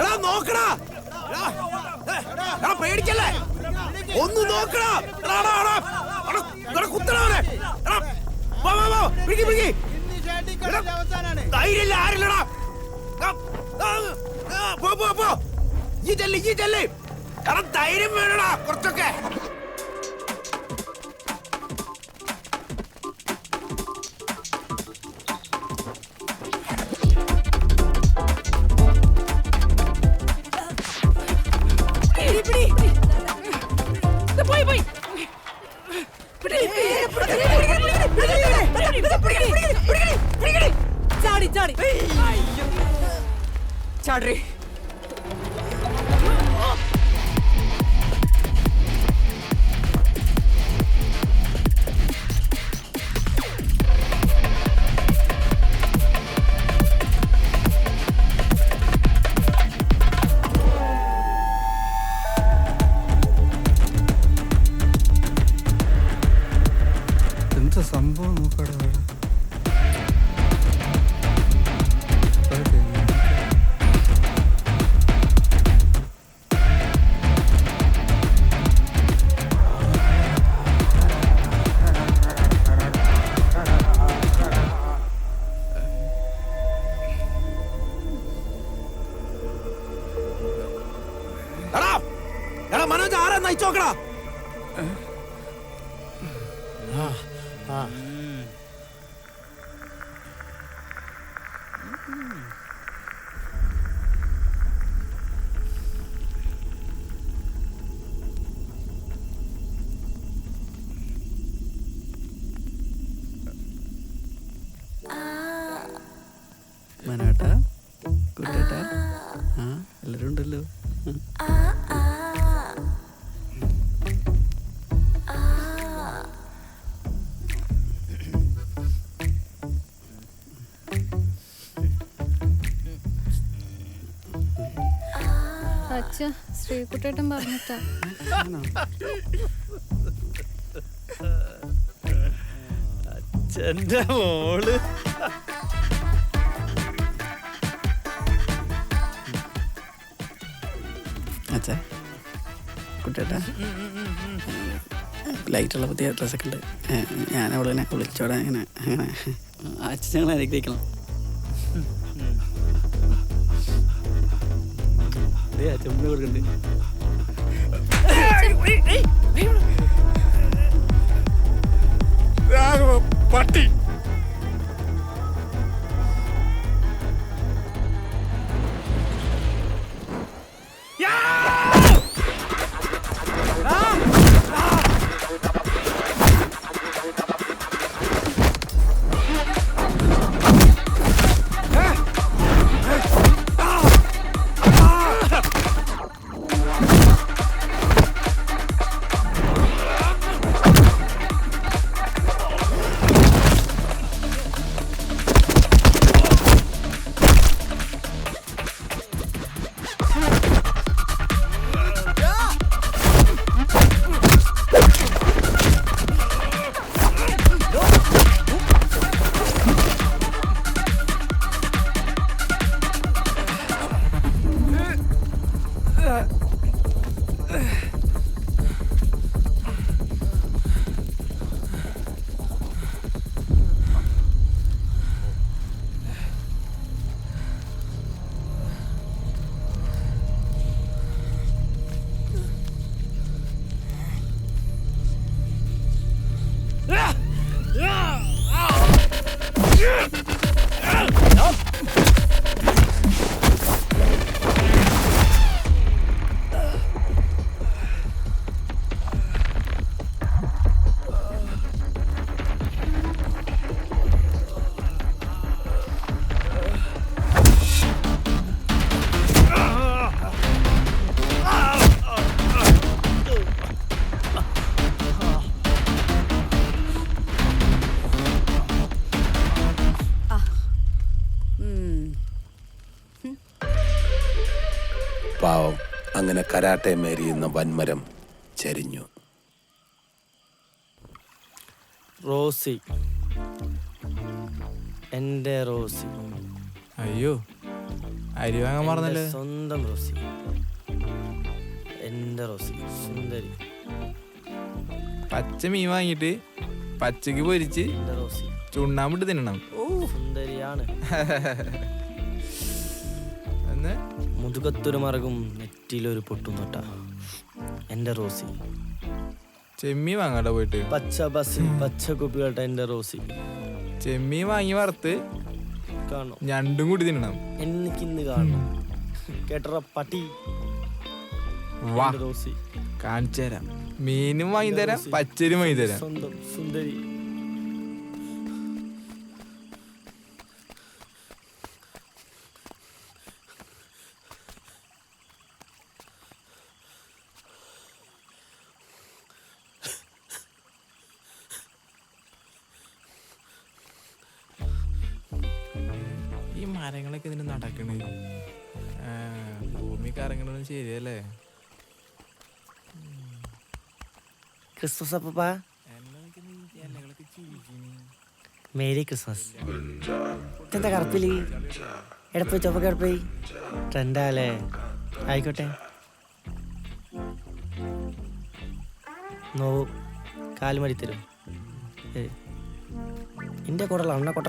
എടാ നോക്കടാ. എടാ, പേടിക്കല്ലേ? ഒന്ന് നോക്കടാ. എടാ, എടാ, എടാ. എടാ, എടാ, കുത്തടാ അവനെ. എടാ, വാ, വാ, വാ. പിടിക്ക്, പിടിക്ക്. ധൈര്യമില്ല ആരില്ലടാ. പോ പോ പോ. ഈ ചെല്ലി ഈ ചെല്ലി. എടാ ധൈര്യം വേണടാ കുറച്ചൊക്കെ. പിടി, പിടി. ചാടി ചാടി സംഭവം നോക്കടാ? 啊啊。അച്ഛ ശ്രീകുട്ടേട്ടൻ പറഞ്ഞിട്ടാ? അച്ഛന്റെ മോൾ. അച്ഛ കുട്ടേട്ടാ. ലൈറ്റുള്ള പുതിയ ഡ്രസ്സൊക്കെ ഉണ്ട്. ഞാൻ അവളെ ഇങ്ങനെ വിളിച്ചോടെ ഇങ്ങനെ അങ്ങനെ. അച്ഛൻ ഞങ്ങൾ അനുഗ്രഹിക്കണം. ചെമ്മണ് കിടക്കുന്നുണ്ട് പട്ടി. അങ്ങനെ കരാട്ടെ മേരിയുന്ന വൻമരം ചരിഞ്ഞു. റോസി. എന്റെ റോസി. അയ്യോ അരി വാങ്ങാൻ മറന്നല്ലേ? പറഞ്ഞല്ലേ സ്വന്തം റോസി. എന്റെ റോസി സുന്ദരി. പച്ച മീൻ വാങ്ങിയിട്ട് പച്ചക്ക് പൊരിച്ച് റോസി. ചുണ്ണാമ്പിട്ട് തിന്നണം. സുന്ദരിയാണ്. എന്ന്? മുതുകത്തൊരു മറകും നെറ്റിയിലൊരു പൊട്ടും തൊട്ട എന്റെ റോസി. ചെമ്മി വാങ്ങാട്ടോ പോയിട്ട്? പച്ച ബസ് പച്ച കുപ്പികട്ട എന്റെ റോസി. ചെമ്മീൻ വാങ്ങി വറുത്ത് കാണണം ഞണ്ടും കൂടി തിന്നണം. എനിക്ക് ഇന്ന് കാണണം. കേട്ടറ പട്ടി. റോസി. കാണിച്ചു തരാം മീനും വാങ്ങി തരാം പച്ചരും വാങ്ങി തരാം. സ്വന്തം സുന്ദരി. ഈ മരങ്ങളൊക്കെ ഇതിന് നടക്കണേ. ഭൂമി കറങ്ങണത് ശരിയല്ലേ? ക്രിസ്മസ് അപ്പ മേരി ക്രിസ്മസ്. എന്താ കറുപ്പിൽ? എടപ്പോയി ചൊപ്പ കിടപ്പോയി ട്രെൻഡാലേ ആയിക്കോട്ടെ. നോവു കാലുമടി തരും എന്റെ കൂടെ അണ്ണ കൊട്ട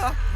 ta.